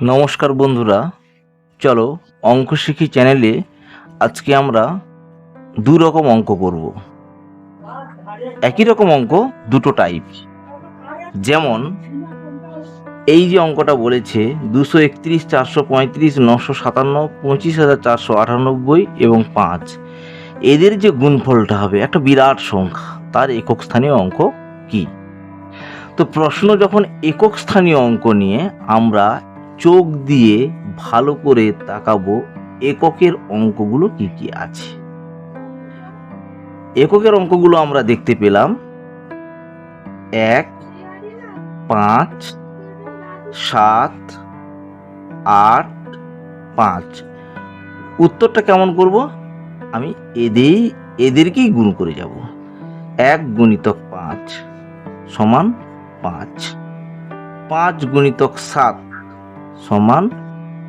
নমস্কার বন্ধুরা, চলো অঙ্ক শিখি চ্যানেলে আজকে আমরা দু রকম অঙ্ক করব। একই রকম অঙ্ক, দুটো টাইপ যেমন, এই যে অঙ্কটা বলেছে, দুশো একত্রিশ, চারশো পঁয়ত্রিশ, নশো সাতান্ন, পঁচিশ হাজার চারশো আটানব্বই এবং পাঁচ। এদের যে গুণফলটা হবে, একটা বিরাট সংখ্যা, তার একক স্থানীয় অঙ্ক কি? তো প্রশ্ন যখন একক স্থানীয় অঙ্ক নিয়ে আমরা চোখ দিয়ে ভালো করে তাকাবো এককের অঙ্কগুলো কি কি আছে। এককের অঙ্কগুলো আমরা দেখতে পেলাম। এক, পাঁচ, সাত, আট, পাঁচ। উত্তরটা কেমন করব? আমি এদের এদেরকেই গুণ করে যাব। এক গুণিতক পাঁচ সমান পাঁচ। পাঁচ গুণিতক সাত সমান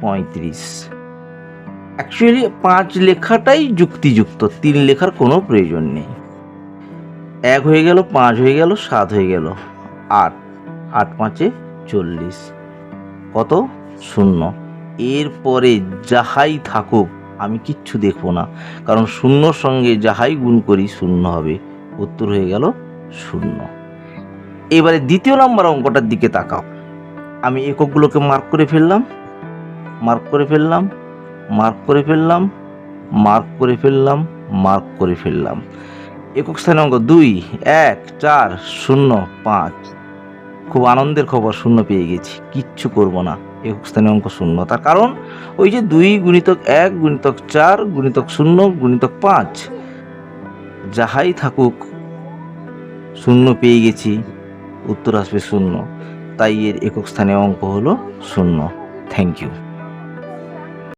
পঁয়ত্রিশ। অ্যাকচুয়ালি পাঁচ লেখাটাই যুক্তিযুক্ত, তিন লেখার কোনো প্রয়োজন নেই। এক হয়ে গেল, পাঁচ হয়ে গেল, সাত হয়ে গেল, আট। আট পাঁচে চল্লিশ। কত? শূন্য। এরপরে যাহাই থাকুক, আমি কিচ্ছু দেখব না। কারণ শূন্যর সঙ্গে যাহাই গুণ করি, শূন্য হবে। উত্তর হয়ে গেল, শূন্য। এবারে দ্বিতীয় নাম্বার অঙ্কটার দিকে তাকাও। আমি এককগুলোকে মার্ক করে ফেললাম মার্ক করে ফেললাম মার্ক করে ফেললাম মার্ক করে ফেললাম মার্ক করে ফেললাম। একক স্থানে অঙ্ক দুই, এক, চার, শূন্য, পাঁচ। খুব আনন্দের খবর, শূন্য পেয়ে গেছি। কিচ্ছু করব না, একক স্থানে অঙ্ক শূন্য। তার কারণ ওই যে দুই গুণিতক এক, গুণিতক চার, গুণিতক শূন্য, গুণিতক পাঁচ। যাহাই থাকুক, শূন্য পেয়ে গেছি, উত্তর আসবে শূন্য। তাই এর একক স্থানে অঙ্ক হলো শূন্য। Thank you